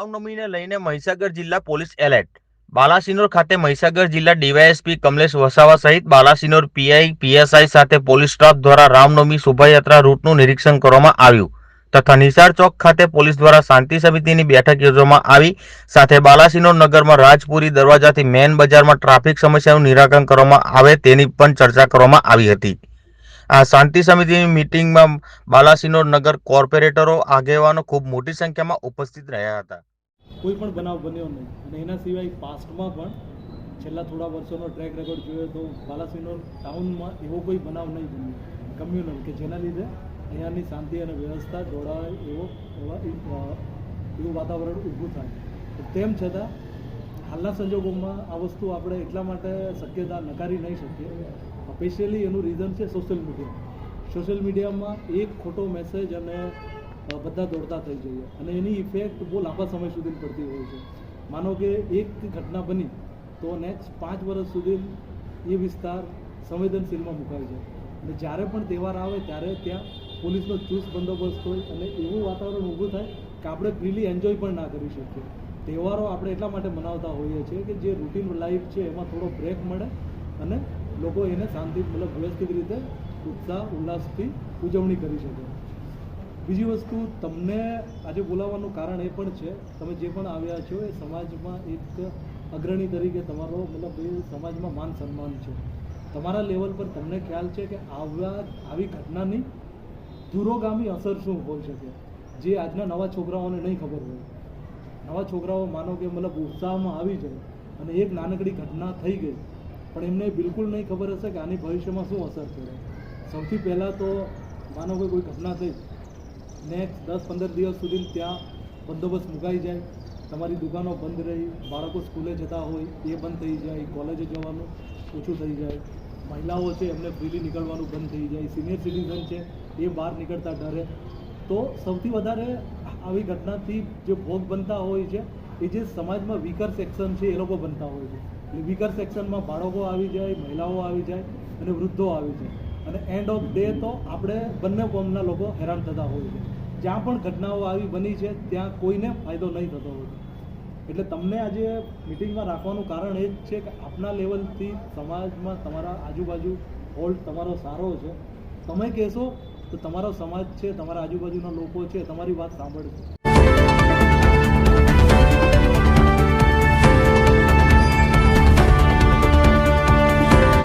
રામનવમીને લઈને મહીસાગર જિલ્લા police alert. Balasinor ખાતે મહીસાગર જિલ્લા ડીવાયએસપી કમલેશ વસાવા સહિત બાલાસિનોર પીઆઈ, પીએસઆઈ સાથે પોલીસ સ્ટાફ દ્વારા રામનવમી શોભાયાત્રા રૂટનું નિરીક્ષણ કરવામાં આવ્યું તથા નિસાર ચોક ખાતે પોલીસ દ્વારા શાંતિ સમિતિની બેઠક યોજવામાં આવી. સાથે બાલાસિનોર નગરમાં રાજપુરી દરવાજાથી મેન બજારમાં ટ્રાફિક સમસ્યાનું નિરાકરણ કરવામાં આવે તેની પણ ચર્ચા કરવામાં આવી હતી. આ શાંતિ સમિતિની મિટિંગમાં બાલાસિનોર નગર કોર્પોરેટરો આગેવાનો ખૂબ મોટી સંખ્યામાં ઉપસ્થિત રહ્યા હતા. કોઈ પણ બનાવ બન્યો નહીં. અને એના સિવાય પાસ્ટમાં પણ છેલ્લા થોડા વર્ષોનો ટ્રેક રેકોર્ડ જોઈએ તો બાલાસિનોર ટાઉનમાં એવો કોઈ બનાવ નહીં બન્યો. કમ્યુનલ કે જેના લીધે અહીંયાની શાંતિ અને વ્યવસ્થા જોડાય એવો એવા એવું વાતાવરણ ઊભું થાય. તેમ છતાં હાલના સંજોગોમાં આ વસ્તુ આપણે એટલા માટે શક્યતા નકારી નહીં શકીએ. સ્પેશિયલી એનું રીઝન છે સોશિયલ મીડિયા સોશિયલ મીડિયામાં એક ખોટો મેસેજ અને બધા દોડતા થઈ જઈએ. અને એની ઇફેક્ટ બહુ લાંબા સમય સુધી પડતી હોય છે. માનો કે એક ઘટના બની, તો નેક્સ્ટ પાંચ વર્ષ સુધી એ વિસ્તાર સંવેદનશીલમાં મુકાય છે. અને જ્યારે પણ તહેવાર આવે, ત્યારે ત્યાં પોલીસનો ચુસ્ત બંદોબસ્ત હોય અને એવું વાતાવરણ ઊભું થાય કે આપણે ફ્રીલી એન્જોય પણ ના કરી શકીએ. તહેવારો આપણે એટલા માટે મનાવતા હોઈએ છીએ કે જે રૂટીન લાઈફ છે, એમાં થોડો બ્રેક મળે અને લોકો એને શાંતિ, મતલબ વ્યવસ્થિત રીતે ઉત્સાહ, ઉલ્લાસથી ઉજવણી કરી શકે. બીજી વસ્તુ, તમને આજે બોલાવવાનું કારણ એ પણ છે, તમે જે પણ આવ્યા છો એ સમાજમાં એક અગ્રણી તરીકે તમારો મતલબ એ સમાજમાં માન સન્માન છે. તમારા લેવલ પર તમને ખ્યાલ છે કે આવા, આવી ઘટનાની દૂરોગામી અસર શું હોઈ શકે? જે આજના નવા છોકરાઓને નહીં ખબર હોય. નવા છોકરાઓ માનો કે મતલબ ઉત્સાહમાં આવી જાય અને એક નાનકડી ઘટના થઈ ગઈ, પણ એમને બિલકુલ નહીં ખબર હશે કે આની ભવિષ્યમાં શું અસર થશે. સૌથી પહેલાં તો માનો કે કોઈ ઘટના થઈ નેક્સ્ટ દસ પંદર દિવસ સુધી ત્યાં બંદોબસ્ત મુકાઈ જાય. તમારી દુકાનો બંધ રહી, બાળકો સ્કૂલે જતા હોય, એ બંધ થઈ જાય, કોલેજે જવાનું ઓછું થઈ જાય. મહિલાઓ છે, એમને ફ્રીલી નીકળવાનું બંધ થઈ જાય. સિનિયર સિટીઝન છે, એ બહાર નીકળતા ડરે. તો સૌથી વધારે આવી ઘટનાથી જે ભોગ બનતા હોય છે, એ જે સમાજમાં વીકર સેક્શન છે, એ લોકો બનતા હોય છે. એટલે વીકર સેક્શનમાં બાળકો આવી જાય, મહિલાઓ આવી જાય અને વૃદ્ધો આવી જાય. અને એન્ડ ઓફ ડે તો આપણે બંને કોમના લોકો હેરાન થતા હોય છે. જ્યાં પણ ઘટનાઓ આવી બની છે, ત્યાં કોઈને ફાયદો નહીં થતો હોય. એટલે તમને આજે મિટિંગમાં રાખવાનું કારણ એ જ છે કે આપના લેવલથી સમાજમાં તમારા આજુબાજુ હોલ્ટ તમારો સારો છે. તમે કહેશો તો તમારો સમાજ છે, તમારા આજુબાજુના લોકો છે, તમારી વાત સાંભળશે.